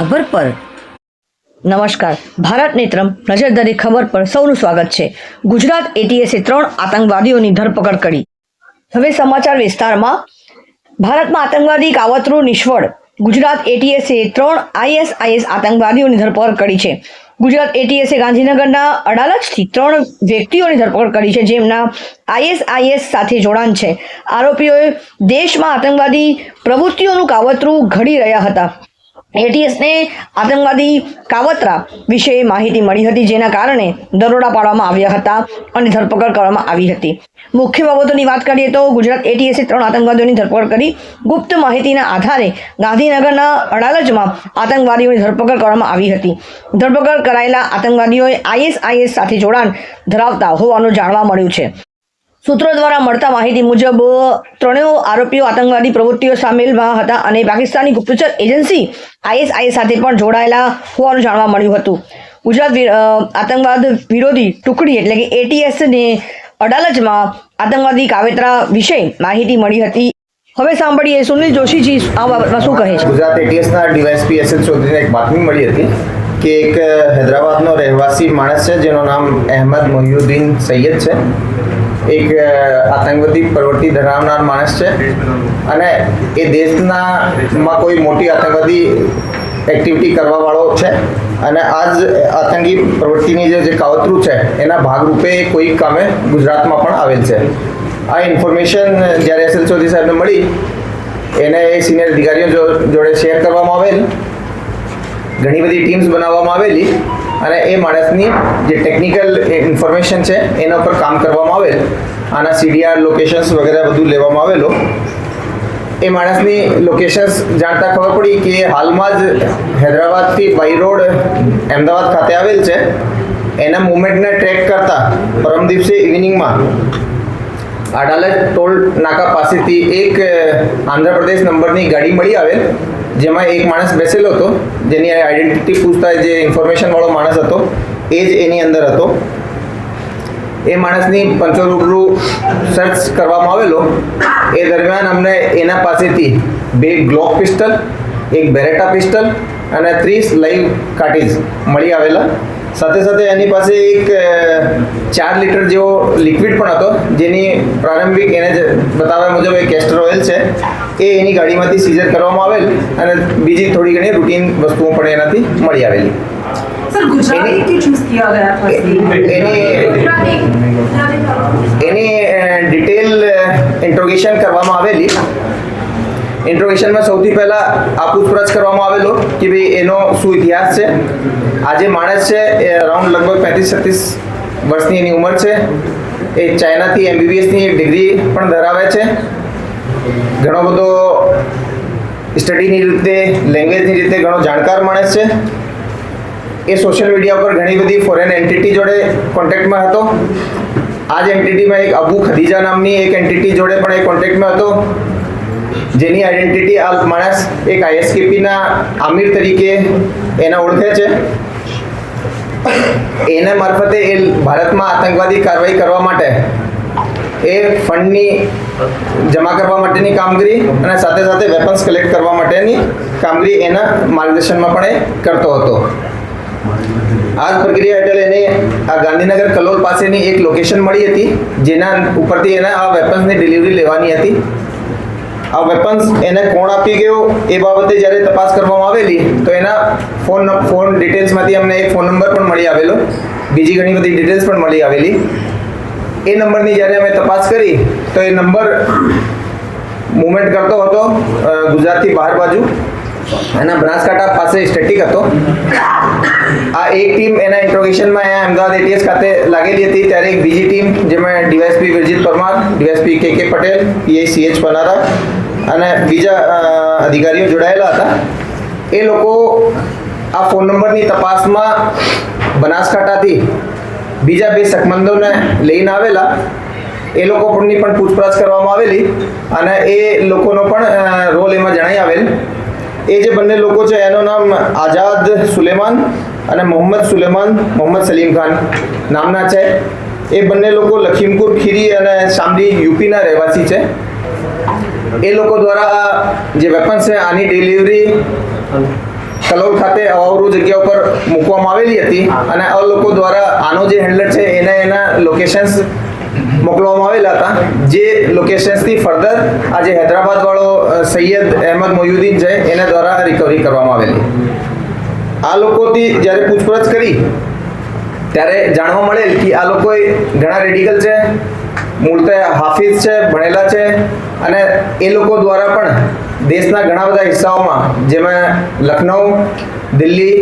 ખબર પર. નમસ્કાર. ભારત નેત્રમ નજરદરી ખબર પર સૌનું સ્વાગત છે. ગુજરાત એટીએસે ત્રણ આતંકવાદીઓની ધરપકડ કરી. હવે સમાચાર વિસ્તારમાં. ભારતમાં આતંકવાદી કાવતરું નિષ્ફળ. ગુજરાત એટીએસે ત્રણ આઈએસઆઈએસ આતંકવાદીઓની ધરપકડ કરી છે. ગુજરાત એટીએસે ગાંધીનગરના અડાલજથી ત્રણ વ્યક્તિઓની ધરપકડ કરી છે, જેમના આઈએસઆઈએસ સાથે જોડાણ છે. આરોપીઓએ દેશમાં આતંકવાદી પ્રવૃત્તિઓનું કાવતરું ઘડી રહ્યા હતા. એટીએસને આતંકવાદી કાવતરા વિશે માહિતી મળી હતી, જેના કારણે દરોડા પાડવામાં આવ્યા હતા અને ધરપકડ કરવામાં આવી હતી. મુખ્ય બાબતોની વાત કરીએ તો ગુજરાત એટીએસે ત્રણ આતંકવાદીઓની ધરપકડ કરી. ગુપ્ત માહિતીના આધારે ગાંધીનગરના અડાલજમાં આતંકવાદીઓની ધરપકડ કરવામાં આવી હતી. ધરપકડ કરાયેલા આતંકવાદીઓએ આઈએસઆઈએસ સાથે જોડાણ ધરાવતા હોવાનું જાણવા મળ્યું છે. સૂત્રો દ્વારા મળતા માહિતી મુજબ, ત્રણેય આરોપીઓ આતંકવાદી પ્રવૃત્તિઓ સામેલમાં હતા અને પાકિસ્તાની ગુપ્તચર એજન્સી આઈએસઆઈ સાથે પણ જોડાયેલા હોવાનું જાણવા મળ્યું હતું. ગુજરાત આતંકવાદ વિરોધી ટુકડી એટલે કે એટીએસને અડાલજમાં આતંકવાદી કાવેતરા વિશે માહિતી મળી હતી. હવે સાંભળીએ સુનિલ જોશીજી આ બાબતમાં શું કહે છે? ગુજરાત એટીએસના ડીવાયએસપી એસ એલ ચૌધરીને એક બાતમી મળી હતી કે એક હૈદરાબાદનો રહેવાસી માણસ છે જેનું નામ અહેમદ મોહિઉદ્દીન સૈયદ છે. એક આતંકવાદી પ્રવૃત્તિ ધરાવનાર માણસ છે. અને એ દેશના માં કોઈ મોટી આતંકવાદી એક્ટિવિટી કરવાવાળો છે. અને આ જ આતંકી પ્રવૃત્તિની જે કાવતરું છે, એના ભાગરૂપે કોઈ કામે ગુજરાતમાં પણ આવેલ છે. આ ઇન્ફોર્મેશન જ્યારે એસ એલ ચૌધરી સાહેબને મળી, એને એ સિનિયર અધિકારીઓ જોડે શેર કરવામાં આવેલ. ઘણી બધી ટીમ્સ બનાવવામાં આવેલી. અને એ માણસની જે ટેકનિકલ ઇન્ફોર્મેશન છે, એના ઉપર કામ કરવામાં આવેલ. આના સીડીઆર લોકેશન્સ વગેરે બધું લેવામાં આવેલો. એ માણસની લોકેશન્સ જાણતા ખબર પડી કે હાલમાં જ હૈદરાબાદથી બાય રોડ અમદાવાદ ખાતે આવેલ છે. એના મુવમેન્ટને ટ્રેક કરતા પરમ દિવસે ઇવનિંગમાં અડાલજ ટોલ નાકા પાસેથી એક આંધ્રપ્રદેશ નંબરની ગાડી મળી આવેલ. જેમાં એક માણસ બેસેલો હતો, જેની આઈડેન્ટિટી પૂછતા જે ઇન્ફોર્મેશનવાળો માણસ હતો, એ જ એની અંદર હતો. એ માણસની પંચોરૂબરૂ સર્ચ કરવામાં આવેલો. એ દરમિયાન અમને એના પાસેથી બે ગ્લોક પિસ્ટલ એક બેરેટા પિસ્ટલ અને ત્રીસ લાઈવ કાર્ટીજ મળી આવેલા. સાથે સાથે એની પાસે એક ચાર લીટર જેવો લિક્વિડ પણ હતો જેની પ્રારંભિક એને બતાવ્યા મુજબ એક કેસ્ટર ઓઇલ છે એ એની ગાડીમાંથી સીઝર કરવામાં આવેલ અને બીજી થોડી ઘણી રૂટીન વસ્તુઓ પણ એનાથી મળી આવેલી. એની ડિટેલ ઇન્ટ્રોગેશન કરવામાં આવેલી. ઇન્ટ્રોગેશનમાં સૌથી પહેલાં આ પૂછપરછ કરવામાં આવેલો કે ભાઈ એનો શું ઇતિહાસ છે? આ જે માણસ છે, એ અરાઉન્ડ લગભગ પેંત્રીસ છત્રીસ વર્ષની એની ઉંમર છે. એ ચાઇનાથી એમબીબીએસની ડિગ્રી પણ ધરાવે છે. ઘણો બધો સ્ટડીની રીતે લેંગ્વેજની રીતે ઘણો જાણકાર માણસ છે. એ સોશિયલ મીડિયા પર ઘણી બધી ફોરેન એન્ટિટી જોડે કોન્ટેક્ટમાં હતો. આ જ એન્ટિટીમાં એક અબુ ખદીજા નામની એક એન્ટિટી જોડે પણ એ કોન્ટેક્ટમાં હતો. જેની આઈડેન્ટિટી આ માણસ એક આઈએસકેપીના આમિર તરીકે એને ઓળખે છે. એના મારફતે એ ભારતમાં આતંકવાદી કાર્યવાહી કરવા માટે એ ફંડની જમા કરવા માટેની કામગીરી અને સાથે સાથે વેપન્સ કલેક્ટ કરવા માટેની કામગીરી એના માર્ગદર્શનમાં પણ એ કરતો હતો. આ પ્રક્રિયા હેઠળ એને આ ગાંધીનગર કલોલ પાસેની એક લોકેશન મળી હતી, જેના ઉપરથી એને આ વેપન્સની ડિલિવરી લેવાની હતી. આ વેપન્સ એને કોણ આપી ગયો એ બાબતે જ્યારે તપાસ કરવામાં આવેલી, તો એના ફોન ફોન ડિટેલ્સમાંથી અમને એક ફોન નંબર પણ મળી આવેલો. બીજી ઘણી બધી ડિટેલ્સ પણ મળી આવેલી. એ નંબરની જ્યારે અમે તપાસ કરી, તો એ નંબર મુવમેન્ટ કરતો હતો ગુજરાતથી બહાર બાજુ. એના બનાસકાંઠા પાસે સ્ટેટિક હતો. આ એક ટીમ એના ઇન્ટ્રોગેશનમાં અહીંયા અમદાવાદ એટીએસ ખાતે લાગેલી હતી. ત્યારે એક બીજી ટીમ જેમાં DYSP Virjit Parmar DySP K K Patel, PI CH પનારા અને બીજા અધિકારીઓ જોડાયેલા હતા. એ લોકો આ ફોન નંબરની તપાસમાં બનાસકાંઠાથી બીજા બે શકમંદોને લઈને આવેલા. એ લોકોની પણ પૂછપરછ કરવામાં આવેલી અને એ લોકોનો પણ રોલ એમાં જણાઈ આવેલ. એ જે બંને લોકો છે, એનું નામ આઝાદ સુલેમાન અને મોહમ્મદ સુલેમાન, મોહમ્મદ સલીમ ખાન નામના છે. એ બંને લોકો લખીમપુર ખીરી અને શામલી યુપીના રહેવાસી છે. એ લોકો દ્વારા જે વેપન્સ છે, આની ડિલિવરી કલોલ ખાતે અવાવરૂ જગ્યા ઉપર મૂકવામાં આવેલી હતી અને આ લોકો દ્વારા આનો જે હેન્ડલર છે, એને એના લોકેશન્સ મોકલવામાં આવેલા હતા. જે લોકેશન્સથી ફર્ધર આ જે હૈદરાબાદ વાળો સૈયદ અહેમદ મોયુદ્દીન છે, એના દ્વારા રિકવરી કરવામાં આવેલી. આ લોકોથી જ્યારે પૂછપરછ કરી, ત્યારે જાણવા મળેલ કે આ લોકોએ ઘણા રેડિકલ છે મૂળતે હાફિઝ છે, ભણેલા છે અને એ લોકો દ્વારા પણ દેશના ઘણા બધા હિસ્સાઓમાં, જેમાં લખનઉ, દિલ્હી,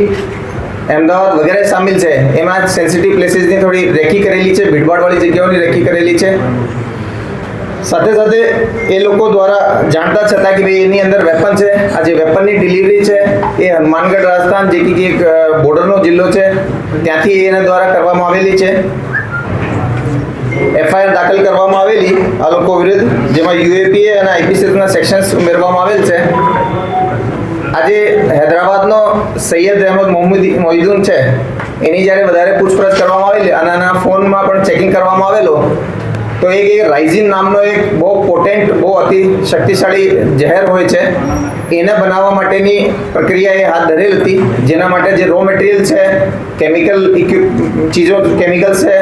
અમદાવાદ વગેરે સામેલ છે, એમાં સેન્સિટિવ પ્લેસીસની થોડી રેકી કરેલી છે, ભીડભાડવાળી જગ્યાઓની રેકી કરેલી છે. સાથે સાથે એ લોકો દ્વારા જાણતા છતાં કે ભાઈ એની અંદર વેપન છે, આ જે વેપનની ડિલિવરી છે, એ હનુમાનગઢ રાજસ્થાન, જે કે એક બોર્ડરનો જિલ્લો છે, ત્યાંથી એના દ્વારા કરવામાં આવેલી છે. એફઆઈઆર દાખલ કરવામાં આવેલી આ લોકો વિરુદ્ધ, જેમાં યુએપીએ અને આઈપીસીના સેક્શન્સ ઉમેરવામાં આવેલ છે. આજે હૈદરાબાદનો સૈયદ અહેમદ મોહમ્મદ મોહિદુન છે. એની જ્યારે વધારે પૂછપરછ કરવામાં આવેલી અને આના ફોનમાં પણ ચેકિંગ કરવામાં આવેલો તો એ રાઇઝિન નામનો એક બહુ પોટેન્ટ બહુ અતિ શક્તિશાળી ઝેર હોય છે. એને બનાવવા માટેની પ્રક્રિયા એ હાથ ધરેલ હતી. જેના માટે જે રો મટીરિયલ છે કેમિકલ ચીજો કેમિકલ છે,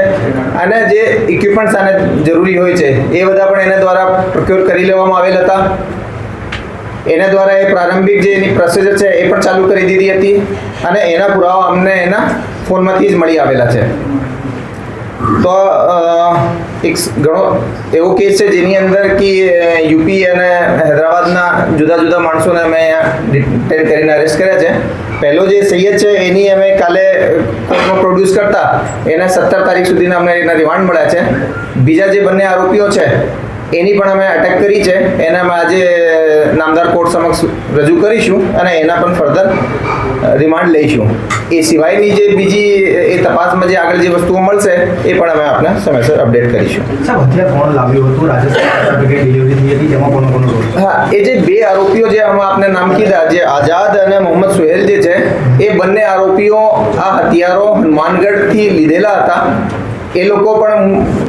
અને જે ઇક્વિપમેન્ટ્સ આને જરૂરી હોય છે, એ બધા પણ એના દ્વારા પ્રોક્યોર કરી લેવામાં આવેલ હતા. એના દ્વારા એ પ્રારંભિક જે એની પ્રોસેસર છે, એ પણ ચાલુ કરી દીધી હતી. અને એના પુરાવા અમને એના ફોનમાંથી જ મળી આવેલા છે. તો એક ઘણો એવો કેસ છે જેની અંદર કે યુપી અને હૈદરાબાદના જુદા જુદા માણસોને અમે ડિટેન કરીને અરેસ્ટ કર્યા છે. પહેલો જે સૈયદ છે એની અમે કાલે કોર્ટમાં પ્રોડ્યુસ કરતા, એને સત્તર તારીખ સુધીના અમને એના રિમાન્ડ મળ્યા છે. બીજા જે બંને આરોપીઓ છે, એની પણ અમે અટેક કરી છે. એને અમે આજે નામદાર કોર્ટ સમક્ષ રજૂ કરીશું અને એના પણ ફર્ધર રિમાન્ડ લઈશું. એ સિવાયની જે બીજી એ તપાસમાં જે આગળ જે વસ્તુઓ મળશે એ પણ અમે આપને સમયસર અપડેટ કરીશું. હા એ જે બે આરોપીઓ જે અમે આપને નામ કીધા જે આઝાદ અને મોહમ્મદ સુહેલ જે છે એ બંને આરોપીઓ આ હથિયારો હનુમાનગઢથી લીધેલા હતા. એ લોકો પણ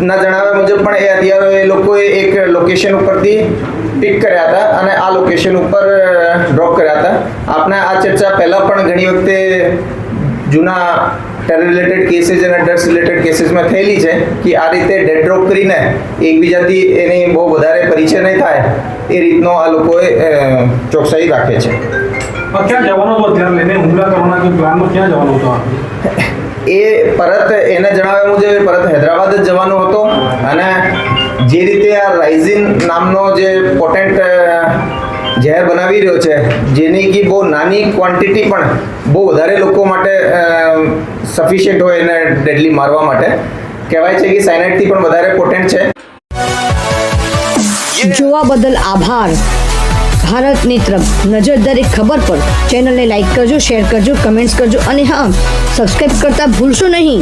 ના જણાવ્યા મુજબ પણ એ હથિયારો એ લોકોએ એક લોકેશન ઉપરથી પિક કર્યા હતા અને આ લોકેશન ઉપર ડ્રોપ કર્યા હતા. આપણે આ ચર્ચા પહેલાં પણ ઘણી વખતે જૂના ટેર રિલેટેડ કેસીસ અને ડ્રગ્સ રિલેટેડ કેસીસમાં થયેલી છે કે આ રીતે ડેડ ડ્રોપ કરીને એકબીજાથી એની બહુ વધારે પરિચય નહીં થાય એ રીતનો આ લોકોએ ચોકસાઈ રાખે છે. ક્યાં જવાનો હતો અત્યારે લઈને? હુમલા કરવાના જે પ્લાનમાં ક્યાં એ પરત એને જણાવ્યા મુજબ પરત હૈદરાબાદ જ જવાનો હતો અને જે રીતે આ રાઇઝિન નામનો જે પોટેન્ટ ઝેર બનાવી રહ્યો છે જેની કે બહુ નાની ક્વોન્ટિટી પણ બહુ વધારે લોકો માટે સફિશિયન્ટ હોય એને ડેડલી મારવા માટે. કહેવાય છે કે સાયનાઇડથી પણ વધારે પોટેન્ટ છે. જોવા બદલ આભાર. ભારત તરફ નજર દરેક ખબર પર. ચેનલને લાઈક કરજો શેર કરજો કમેન્ટ્સ કરજો અને હા સબસ્ક્રાઇબ કરતા ભૂલશો નહીં.